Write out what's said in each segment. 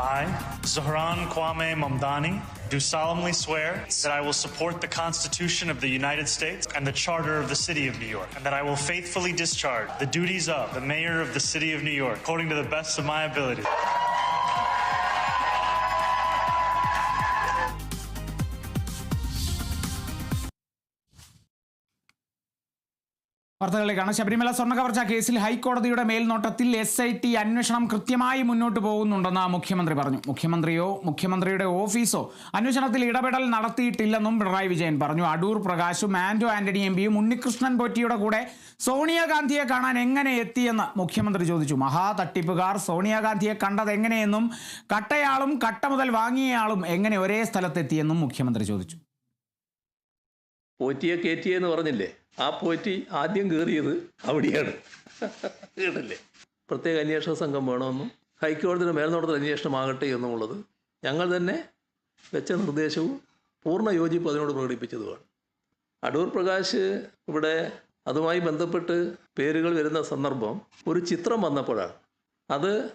I, Zohran Kwame Mamdani, do solemnly swear that I will support the Constitution of the United States and the Charter of the City of New York, and that I will faithfully discharge the duties of the Mayor of the City of New York according to the best of my ability. വാർത്തകളിലേക്കാണ് Sabarimala സ്വർണ കവർച്ച കേസിൽ ഹൈക്കോടതിയുടെ മേൽനോട്ടത്തിൽ S I T അന്വേഷണം കൃത്യമായി മുന്നോട്ട് പോകുന്നുണ്ടെന്ന് മുഖ്യമന്ത്രി പറഞ്ഞു. മുഖ്യമന്ത്രിയോ മുഖ്യമന്ത്രിയുടെ ഓഫീസോ അന്വേഷണത്തിൽ ഇടപെടൽ നടത്തിയിട്ടില്ലെന്നും പിണറായി വിജയൻ പറഞ്ഞു. അടൂർ പ്രകാശും ആന്റോ ആന്റണി എം പിയും ഉണ്ണികൃഷ്ണൻ പോറ്റിയുടെ കൂടെ സോണിയാഗാന്ധിയെ കാണാൻ എങ്ങനെ എത്തിയെന്ന് മുഖ്യമന്ത്രി ചോദിച്ചു. മഹാ തട്ടിപ്പുകാർ സോണിയാഗാന്ധിയെ കണ്ടത് എങ്ങനെയെന്നും കട്ടയാളും കട്ട മുതൽ വാങ്ങിയയാളും എങ്ങനെ ഒരേ സ്ഥലത്തെത്തിയെന്നും മുഖ്യമന്ത്രി ചോദിച്ചു. പോറ്റിയെ കയറ്റിയെന്ന് പറഞ്ഞില്ലേ? ആ പോറ്റി ആദ്യം കയറിയത് അവിടെയാണ്. കേട്ടില്ലേ? പ്രത്യേക അന്വേഷണ സംഘം വേണമെന്നും ഹൈക്കോടതിയുടെ മേൽനോട്ടത്തിൽ അന്വേഷണമാകട്ടെ എന്നുള്ളത് ഞങ്ങൾ തന്നെ വെച്ച നിർദ്ദേശവും പൂർണ യോജിപ്പ് അതിനോട് പ്രകടിപ്പിച്ചതുമാണ്. അടൂർ പ്രകാശ് ഇവിടെ അതുമായി ബന്ധപ്പെട്ട് പേരുകൾ വരുന്ന സന്ദർഭം ഒരു ചിത്രം വന്നപ്പോഴാണ്. അത്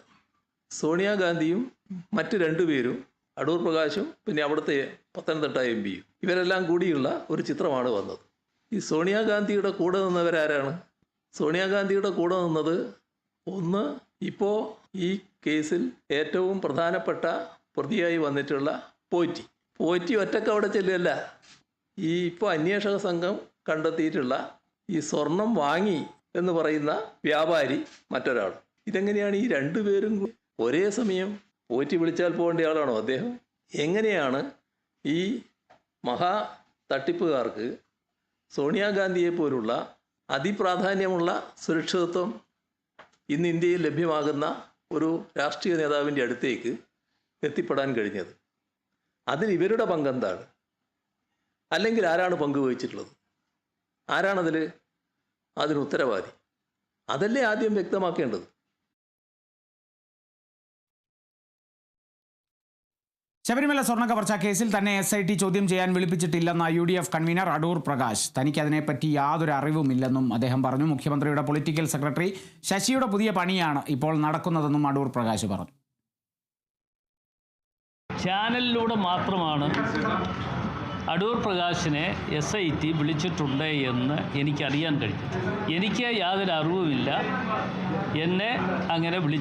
സോണിയാഗാന്ധിയും മറ്റ് രണ്ടുപേരും അടൂർ പ്രകാശും പിന്നെ അവിടുത്തെ പത്തനംതിട്ട എം പിയും ഇവരെല്ലാം കൂടിയുള്ള ഒരു ചിത്രമാണ് വന്നത്. ഈ സോണിയാഗാന്ധിയുടെ കൂടെ നിന്നവരാരാണ്? സോണിയാഗാന്ധിയുടെ കൂടെ നിന്നത് ഒന്ന് ഇപ്പോൾ ഈ കേസിൽ ഏറ്റവും പ്രധാനപ്പെട്ട പ്രതിയായി വന്നിട്ടുള്ള പോറ്റി. പോറ്റി ഒറ്റയ്ക്ക് അവിടെ ചെല്ലുകയല്ല. ഈ ഇപ്പോൾ അന്വേഷക സംഘം കണ്ടെത്തിയിട്ടുള്ള ഈ സ്വർണം വാങ്ങി എന്ന് പറയുന്ന വ്യാപാരി മറ്റൊരാൾ. ഇതെങ്ങനെയാണ് ഈ രണ്ടുപേരും പേരും ഒരേ സമയം പോറ്റി വിളിച്ചാൽ പോകേണ്ട ആളാണോ അദ്ദേഹം? എങ്ങനെയാണ് ഈ മഹാ തട്ടിപ്പുകാർക്ക് സോണിയാഗാന്ധിയെ പോലുള്ള അതിപ്രാധാന്യമുള്ള സുരക്ഷിതത്വം ഇന്ന് ഇന്ത്യയിൽ ലഭ്യമാകുന്ന ഒരു രാഷ്ട്രീയ നേതാവിന്റെ അടുത്തേക്ക് എത്തിപ്പെടാൻ കഴിഞ്ഞത്. അതിൽ ഇവരുടെ പങ്കെന്താണ് അല്ലെങ്കിൽ ആരാണ് പങ്കുവഹിച്ചിട്ടുള്ളത് ആരാണതിൽ അതിന് ഉത്തരവാദി? അതല്ലേ ആദ്യം വ്യക്തമാക്കേണ്ടത്? ശബരിമല സ്വർണ കവർച്ച കേസിൽ തന്നെ എസ് ഐ ടി ചോദ്യം ചെയ്യാൻ വിളിപ്പിച്ചിട്ടില്ലെന്ന U D F convener Adoor Prakash. തനിക്ക് അതിനെപ്പറ്റി യാതൊരു അറിവുമില്ലെന്നും അദ്ദേഹം പറഞ്ഞു. മുഖ്യമന്ത്രിയുടെ പൊളിറ്റിക്കൽ സെക്രട്ടറി ശശിയുടെ പുതിയ പണിയാണ് ഇപ്പോൾ നടക്കുന്നതെന്നും അടൂർ പ്രകാശ് പറഞ്ഞു. ചാനലിലൂടെ മാത്രമാണ് അടൂർ പ്രകാശിനെ എസ് ഐ ടി വിളിച്ചിട്ടുണ്ട് എന്ന് എനിക്കറിയാൻ കഴിഞ്ഞു. എനിക്ക് യാതൊരു അറിവുമില്ല. എന്നെ അങ്ങനെ വിളിച്ചു